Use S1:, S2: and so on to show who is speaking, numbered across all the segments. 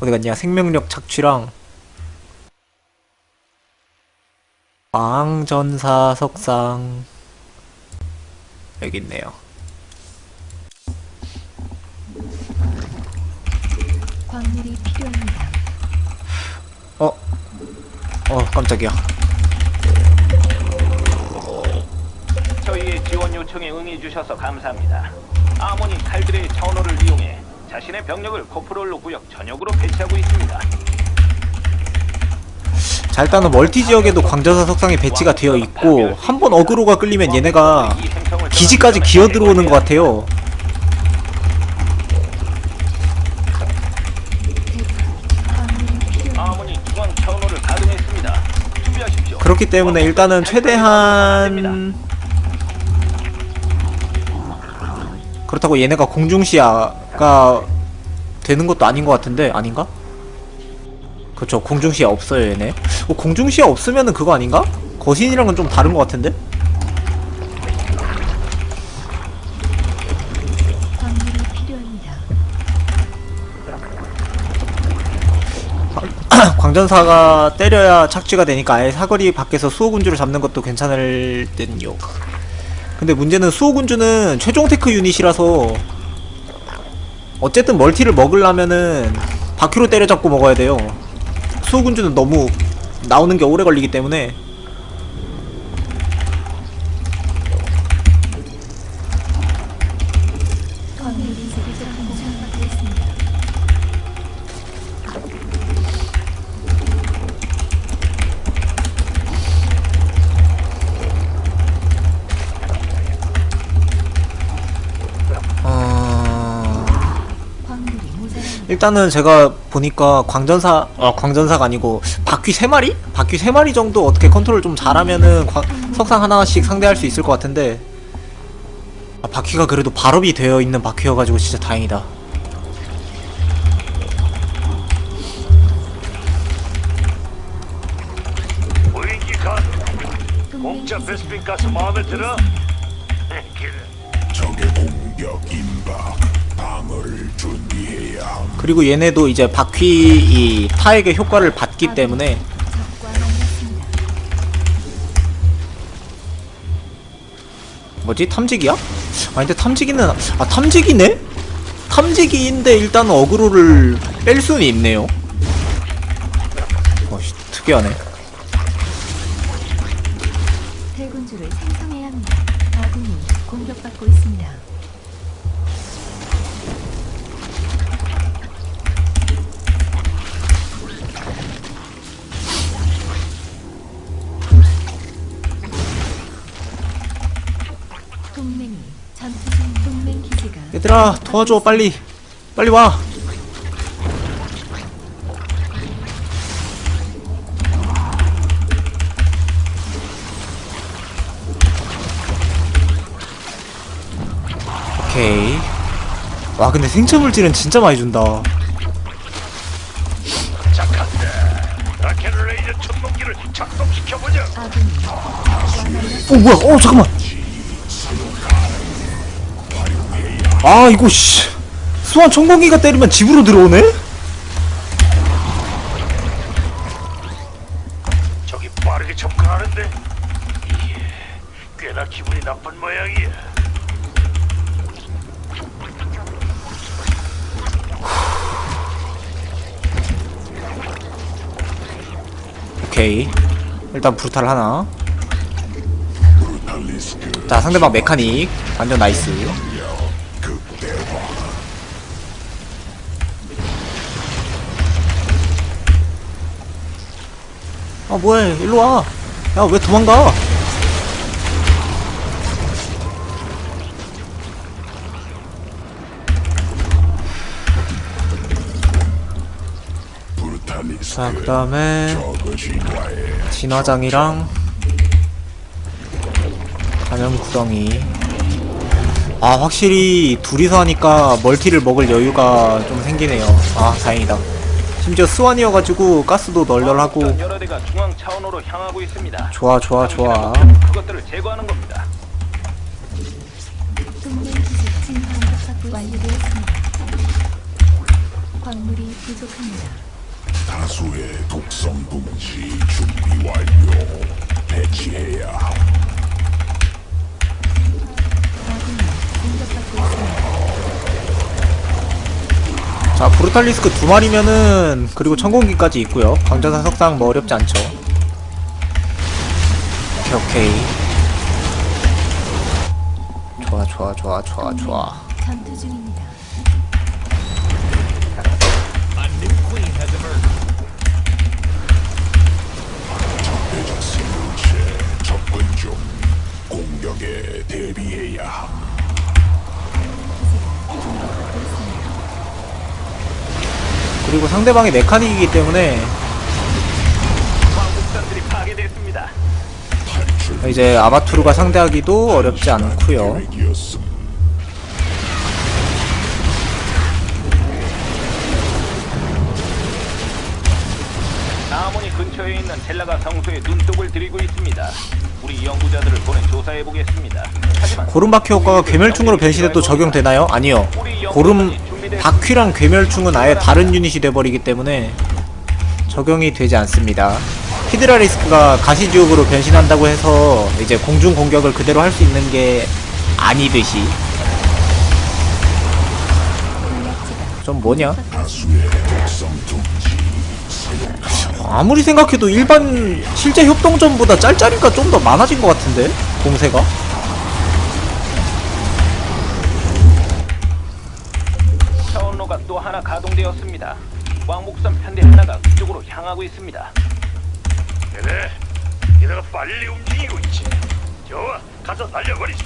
S1: 어디 갔냐? 생명력 착취랑 왕전사 석상 여기 있네요.
S2: 광물이 필요합니다.
S1: 어, 어 깜짝이야.
S3: 저희의 지원 요청에 응해주셔서 감사합니다. 아모니 칼들의 차원호를 이용해 자신의 병력을 코프롤로 구역 전역으로 배치하고 있습니다.
S1: 자 일단은 멀티 지역에도 광전사 석상이 배치가 되어 있고 한 번 어그로가 끌리면 얘네가 기지까지 기어 들어오는 것 같아요. 그렇기 때문에 일단은 최대한 그렇다고 얘네가 공중시야 가 되는 것도 아닌 것 같은데 아닌가? 그렇죠 공중시야 없어요 얘네 어, 공중시야 없으면은 그거 아닌가? 거신이랑은 좀 다른 것 같은데? 광전사가 때려야 착취가 되니까 아예 사거리 밖에서 수호군주를 잡는 것도 괜찮을 듯요. 근데 문제는 수호군주는 최종 테크 유닛이라서 어쨌든 멀티를 먹으려면은 바퀴로 때려잡고 먹어야 돼요. 수호군주는 너무 나오는 게 오래 걸리기 때문에 일단은 제가 보니까 광전사 어 광전사가 아니고 바퀴 세 마리? 바퀴 세 마리 정도 어떻게 컨트롤 좀 잘하면은 광- 석상 하나씩 상대할 수 있을 것 같은데 아, 바퀴가 그래도 발업이 되어 있는 바퀴여가지고 진짜 다행이다.
S4: 공짜 베스핀 가스 마음에 들어?
S5: 적의 공격 임박 방어를 준비해야 함.
S1: 그리고 얘네도 이제 바퀴 이 타액의 효과를 받기 때문에. 뭐지 탐지기야? 아 근데 탐지기는 아 탐지기네? 탐지기인데 일단 어그로를 뺄 수는 있네요. 어씨 특이하네. 얘들아 도와줘 빨리 빨리 와. 오케이. 와 근데 생체 물질은 진짜 많이 준다. 어 뭐야? 어 잠깐만. 아 이거 씨. 수완 청공기가 때리면 집으로 들어오네?
S4: 저기 빠르게 접근하는데 이게 꽤나 기분이 나쁜 모양이야
S1: 오케이. 일단 브루탈 하나. 자 상대방 메카닉 완전 나이스. 아 뭐해 일로 와. 야 왜 도망가? 자
S5: 저그 진화에
S1: 진화장이랑 감염 구덩이. 아 확실히 둘이서 하니까 멀티를 먹을 여유가 좀 생기네요. 아 다행이다. 심지어 스완이어가지고 가스도 널널하고
S3: 왕복선 여러 대가 중앙 차원호로 향하고 있습니다.
S1: 좋아 좋아 좋아.
S3: 그것들을 제거하는 겁니다.
S2: 동맹 기지가 진화 공격받고 완료되었습니다. 광물이 부족합니다.
S5: 다수의 독성 둥지 준비 완료. 배치해야 함.
S2: 아군이 공격받고 있습니다.
S1: 자 브루탈리스크 두 마리면은 그리고 천공기까지 있고요. 광전사 석상 뭐 어렵지 않죠. 오케이 오케이. 좋아 좋아 좋아 좋아 좋아 상대방이 메카닉이기 때문에
S3: 왕복선들이 파괴됐습니다.
S5: 탈출
S1: 이제 아바투르가 상대하기도 어렵지 않고요.
S3: 아모니 근처에 있는 젤라가 성소에 눈독을 들이고 있습니다. 우리 연구자들을 보내 조사해 보겠습니다. 하지만
S1: 고름바퀴 효과가 괴멸충으로 변신해도 적용되나요? 아니요 고름 바퀴랑 괴멸충은 아예 다른 유닛이 돼버리기 때문에 적용이 되지 않습니다 히드라 리스크가 가시지옥으로 변신한다고 해서 이제 공중 공격을 그대로 할 수 있는 게 아니듯이 좀 뭐냐? 아무리 생각해도 일반 실제 협동전보다 짤짤이가 좀 더 많아진 것 같은데 공세가?
S3: 또 하나 가동되었습니다. 왕복선 편대 하나가 그쪽으로 향하고 있습니다.
S4: 그래, 이대가 빨리 움직이고 있지. 좋아, 가서 날려버리자.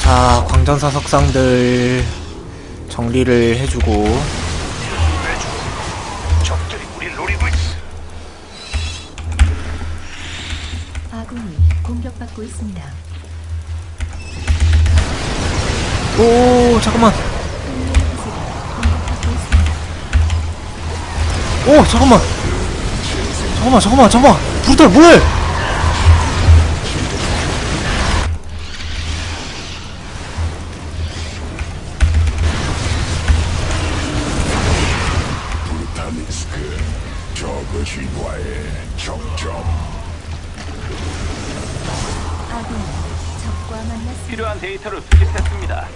S1: 자 광전사 석상들 정리를 해주고
S4: 매주 적들이 우리 노리고 있어.
S2: 아군이 공격받고 있습니다.
S1: 오 잠깐만. 오 잠깐만 잠깐만 잠깐만 잠깐만 브루탈 뭐해
S3: 필요한 데이터를 수집했습니다.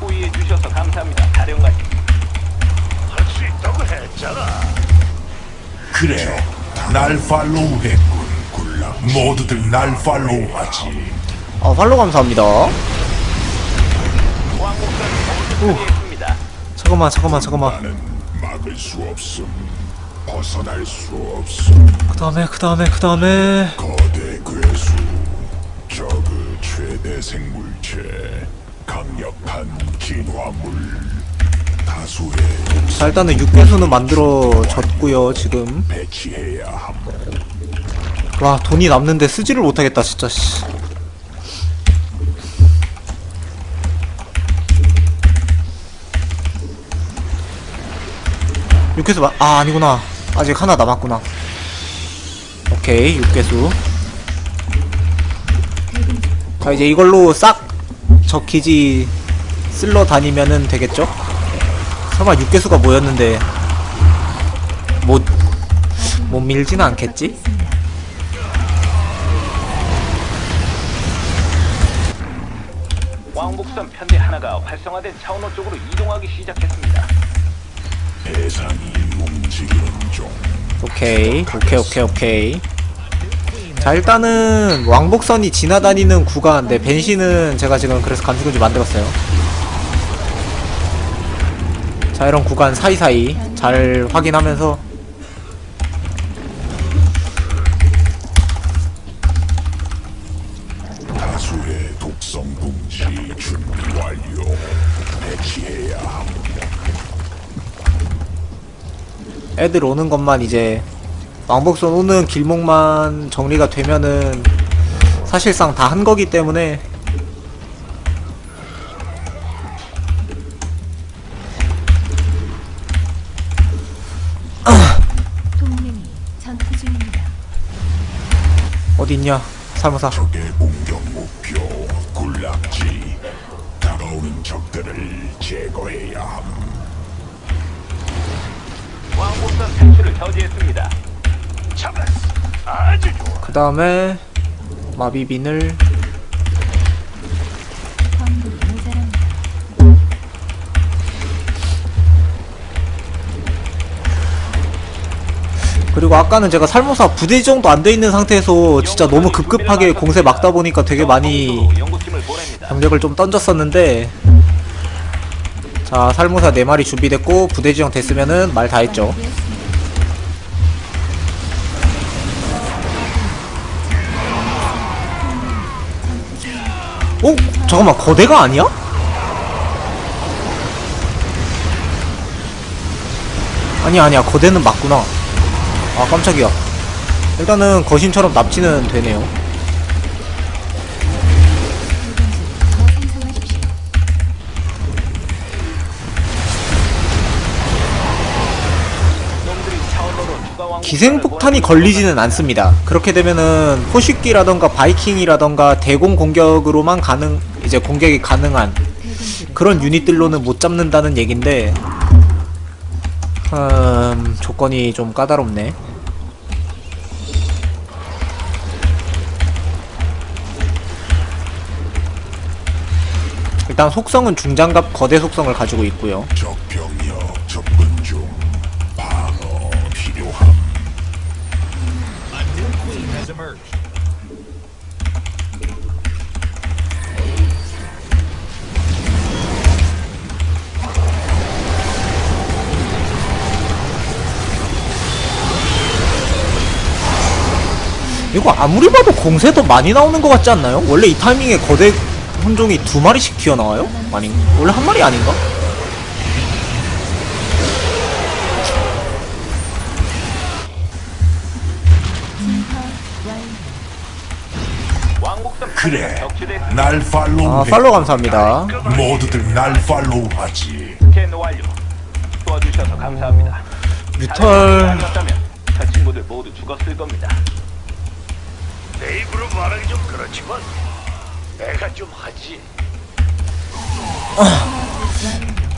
S3: 호의해 주셔서 감사합니다. 사령관님.
S4: 할 수 있다고 했잖아.
S5: 그래 날 팔로우 했군 굴락 모두들 날 팔로우하지
S1: 아 팔로 감사합니다
S3: 왕복선 처리했습니다.
S1: 잠깐만 잠깐만 잠깐만
S5: 나는 막을 수 없음 벗어날 수 없음
S1: 그 다음에 그 다음에 그 다음에
S5: 거대 괴수 최대 생물체 강력한 진화물. 다수의
S1: 자 일단은 6배수는 만들어졌고요 지금.
S5: 배치해야 함.
S1: 와 돈이 남는데 쓰지를 못하겠다 진짜 씨. 육개수 마... 아 아니구나. 아직 하나 남았구나. 오케이 육개수 자 이제 이걸로 싹 저 기지 쓸러 다니면은 되겠죠? 설마 육개수가 뭐였는데 못, 못 밀지는 않겠지?
S3: 왕복선 편대 하나가 활성화된 차원호 쪽으로 이동하기 시작했습니다.
S5: 대상이 움직이는 중
S1: 오케이 오케이 오케이 오케이 자 일단은 왕복선이 지나다니는 구간 네 벤시는 제가 지금 그래서 감시군지 만들었어요. 자 이런 구간 사이사이 잘 확인하면서.
S5: 다수의 독성 둥지 준비 완료. 배치해야 함
S1: 애들 오는 것만 이제 왕복선 오는 길목만 정리가 되면은 사실상 다 한 거기 때문에 어딨냐 사무사?
S5: 적의 공격 목표 군락지. 다가오는 적들을 제거해야 함.
S3: 왕복선 탈출을 저지했습니다.
S1: 그 다음에 마비빈을. 그리고 아까는 제가 살모사 부대 정도 안 돼 있는 상태에서 진짜 너무 급급하게 공세 막다 보니까 되게 많이. 병력을 좀 던졌었는데 자 살모사 4마리 준비됐고 부대 지정 됐으면은 말 다 했죠 어? 잠깐만 거대가 아니야? 아니야 아니야 거대는 맞구나 아 깜짝이야 일단은 거신처럼 납치는 되네요 기생폭탄이 걸리지는 않습니다. 그렇게 되면은 포식기라던가 바이킹이라던가 대공 공격으로만 가능 이제 공격이 가능한 그런 유닛들로는 못 잡는다는 얘긴데 음, 조건이 좀 까다롭네. 일단 속성은 중장갑 거대 속성을 가지고 있고요 이거 아무리 봐도 공세도 많이 나오는 것 같지 않나요? 원래 이 타이밍에 거대 혼종이 두 마리씩 튀어나와요? 아니 원래 한 마리 아닌가?
S5: 그래. 날 팔로우
S1: 아 팔로 감사합니다
S5: 모두들 날 팔로우하지
S3: 스캔 완료. 도와주셔서 감사합니다.
S1: 뮤털
S3: 저 친구들 모두 죽었을 겁니다.
S4: 내 입으로 말하기 좀 그렇지만 내가 좀 하지.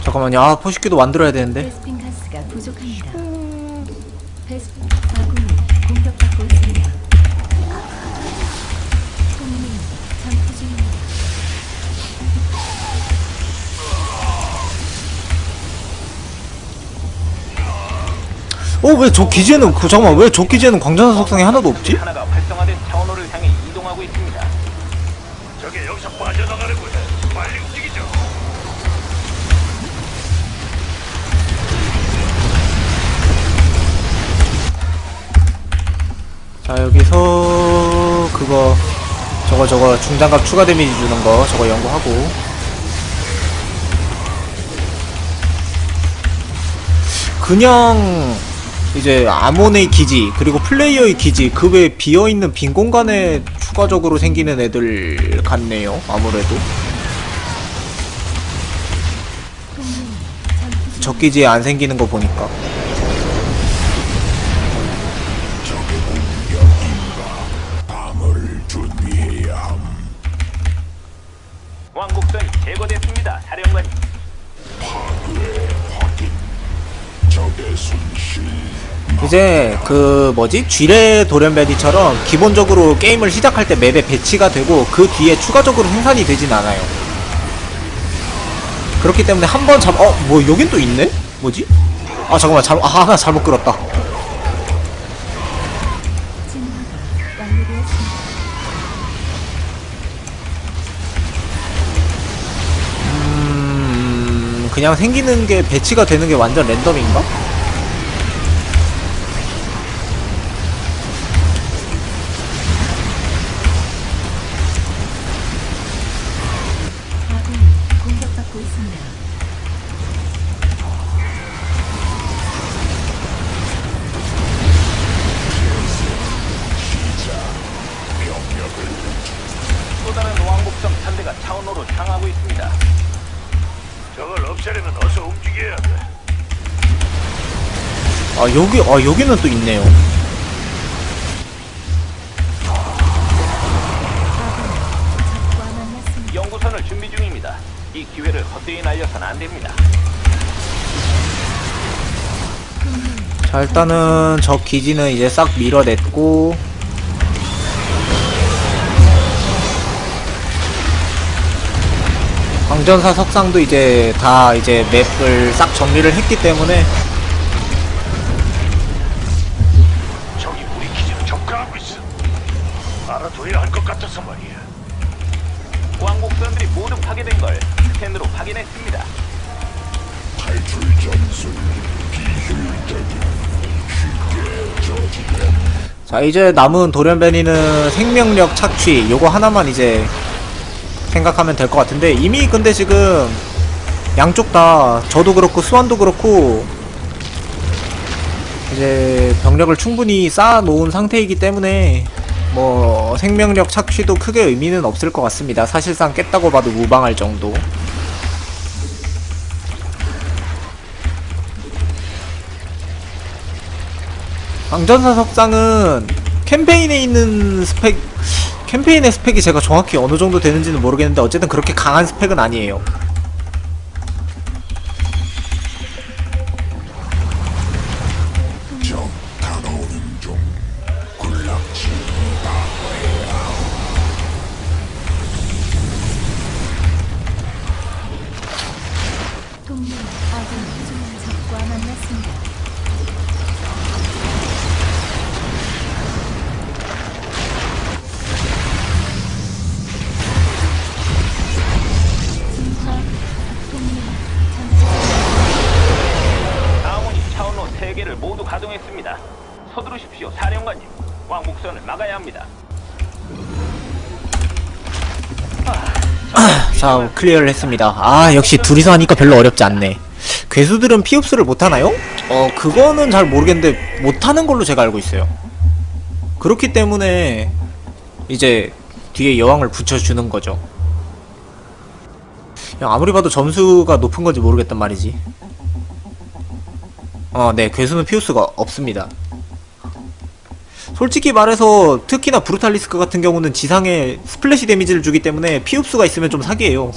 S1: 잠깐만요 아 포식기도 만들어야 되는데
S2: 베스핀 가스가 부족합니다. 베스핀 아군이 공격받고 있습니다. 동맹이 전투 중입니다.
S1: 어 왜 저 기지에는 그 잠깐만 왜 저 기지에는 광전사 속성이 하나도 없지?
S3: 하나가
S1: 자 여기서 그거 저거 저거 중장갑 추가 데미지 주는 거 저거 연구하고. 그냥 이제 아몬의 기지 그리고 플레이어의 기지 그 외에 비어있는 빈 공간에 추가적으로 생기는 애들 같네요 아무래도. 적기지에 안 생기는 거 보니까
S3: 제거됐습니다. 사령관님.
S1: 이제 그 뭐지 쥐레 돌연변이처럼 기본적으로 게임을 시작할 때 맵에 배치가 되고 그 뒤에 추가적으로 생산이 되진 않아요. 그렇기 때문에 한 번 잡, 어, 뭐 여긴 또 있네? 뭐지? 아 잠깐만 잘못, 아 하나 잘못 끌었다. 그냥 생기는 게 배치가 되는 게 완전 랜덤인가?
S4: 차례면 어서 움직여야 돼.
S1: 아 여기 아 여기는 또 있네요. 연구선을 준비 중입니다.
S3: 이 기회를 헛되이 날려선 안 됩니다.
S1: 자 일단은 저 기지는 이제 싹 밀어냈고 광전사 석상도 이제 다 이제 맵을 싹 정리를 했기 때문에
S4: 저기 우리 기지로 접근하고 있어. 알아둬야 할 것 같아서 말이야.
S3: 왕복선들이 모두 파괴된 걸 스캔으로 확인했습니다.
S5: 탈출 전술 비효율적인 쉽게 저지된
S1: 자 이제 남은 돌연변이는 생명력 착취 요거 하나만 이제 생각하면 될 것 같은데 이미 근데 지금 양쪽 다 저도 그렇고 수완도 그렇고 이제 병력을 충분히 쌓아 놓은 상태이기 때문에 뭐 생명력 착취도 크게 의미는 없을 것 같습니다. 사실상 깼다고 봐도 무방할 정도. 광전사 석상은 캠페인에 있는 스펙 캠페인의 스펙이 제가 정확히 어느 정도 되는지는 모르겠는데 어쨌든 그렇게 강한 스펙은 아니에요. 자 클리어를 했습니다. 아 역시 둘이서 하니까 별로 어렵지 않네. 괴수들은 피흡수를 못하나요? 어 그거는 잘 모르겠는데 못하는 걸로 제가 알고 있어요. 그렇기 때문에 이제 뒤에 여왕을 붙여주는 거죠. 야, 아무리 봐도 점수가 높은 건지 모르겠단 말이지. 어, 네, 괴수는 피우스가 없습니다. 솔직히 말해서 특히나 브루탈리스크 같은 경우는 지상에 스플래시 데미지를 주기 때문에 피흡수가 있으면 좀 사기예요.